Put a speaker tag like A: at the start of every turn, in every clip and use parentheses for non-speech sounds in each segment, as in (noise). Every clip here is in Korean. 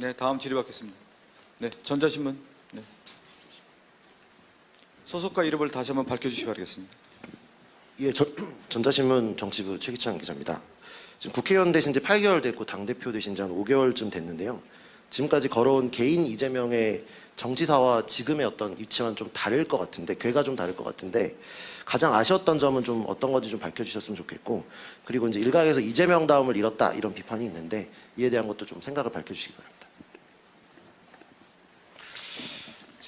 A: 네, 다음 질의받겠습니다. 네, 전자신문. 네. 소속과 이름을 다시 한번 밝혀주시기 바라겠습니다.
B: 예, 전, (clears throat) 전자신문 정치부 최기찬 기자입니다. 지금 국회의원 되신 지 8개월 됐고 당대표 되신 지 한 5개월쯤 됐는데요. 지금까지 걸어온 개인 이재명의 정치사와 지금의 어떤 위치와는 좀 다를 것 같은데, 궤가 좀 다를 것 같은데, 가장 아쉬웠던 점은 좀 어떤 건지 좀 밝혀주셨으면 좋겠고, 그리고 이제 일각에서 이재명 다음을 잃었다 이런 비판이 있는데, 이에 대한 것도 좀 생각을 밝혀주시기 바랍니다.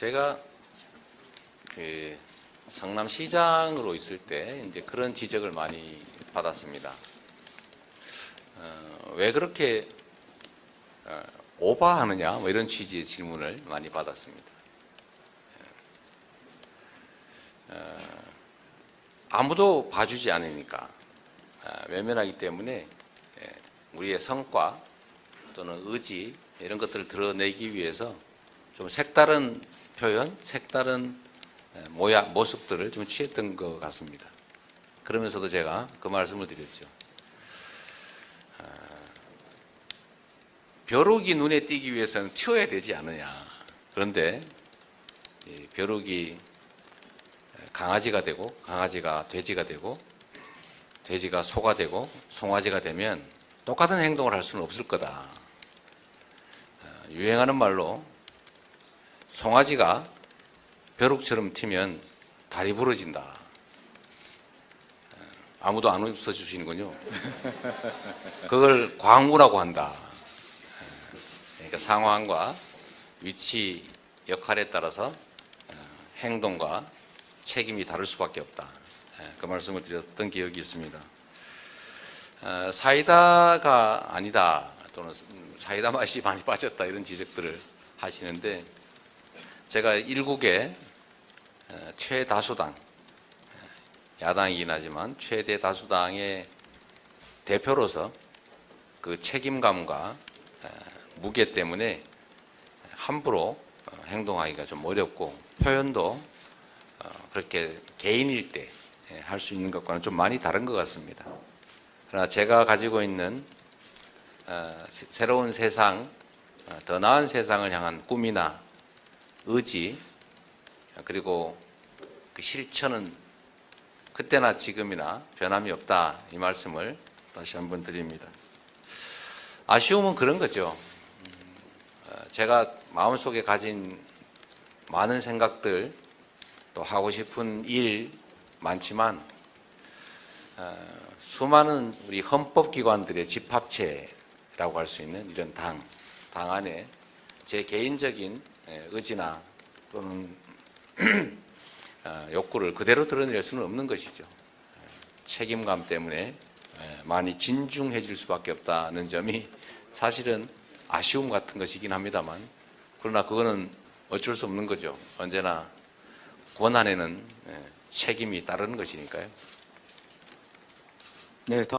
C: 제가 그 성남시장으로 있을 때 이제 그런 지적을 많이 받았습니다. 어, 왜 그렇게 어, 오바하느냐 뭐 이런 취지의 질문을 많이 받았습니다. 어, 아무도 봐주지 않으니까 어, 외면하기 때문에 예, 우리의 성과 또는 의지 이런 것들을 드러내기 위해서 좀 색다른 표현, 색다른 에, 모양, 모습들을 좀 취했던 것 같습니다. 그러면서도 제가 그 말씀을 드렸죠. 아, 벼룩이 눈에 띄기 위해서는 튀어야 되지 않느냐. 그런데 이 벼룩이 강아지가 되고 강아지가 돼지가 되고 돼지가 소가 되고 송아지가 되면 똑같은 행동을 할 수는 없을 거다. 아, 유행하는 말로 송아지가 벼룩처럼 튀면 다리 부러진다. 아무도 안 웃어 주시는군요. 그걸 광우라고 한다. 그러니까 상황과 위치, 역할에 따라서 행동과 책임이 다를 수밖에 없다. 그 말씀을 드렸던 기억이 있습니다. 어, 사이다가 아니다 또는 사이다 맛이 많이 빠졌다 이런 지적들을 하시는데 제가 일국의 어, 최다수당 야당이긴 하지만 최대 다수당의 대표로서 그 책임감과 어, 무게 때문에 함부로 어, 행동하기가 좀 어렵고 표현도 어, 그렇게 개인일 때 할 수 있는 것과는 좀 많이 다른 것 같습니다. 그러나 제가 가지고 있는 어, 새- 새로운 세상, 어, 더 나은 세상을 향한 꿈이나 의지 그리고 그 실천은 그때나 지금이나 변함이 없다 이 말씀을 다시 한번 드립니다. 아쉬움은 그런 거죠. 음, 어, 제가 마음속에 가진 많은 생각들 또 하고 싶은 일 많지만 어, 수많은 우리 헌법기관들의 집합체라고 할 수 있는 이런 당, 당 안에 제 개인적인 예, 의지나 또는 어, (clears throat) 욕구를 그대로 드러낼 수는 없는 것이죠. 예, 책임감 때문에 예, 많이 진중해질 수밖에 없다는 점이 사실은 아쉬움 같은 것이긴 합니다만 그러나 그거는 어쩔 수 없는 거죠. 언제나 권한에는 예, 책임이 따르는 것이니까요.
A: 네,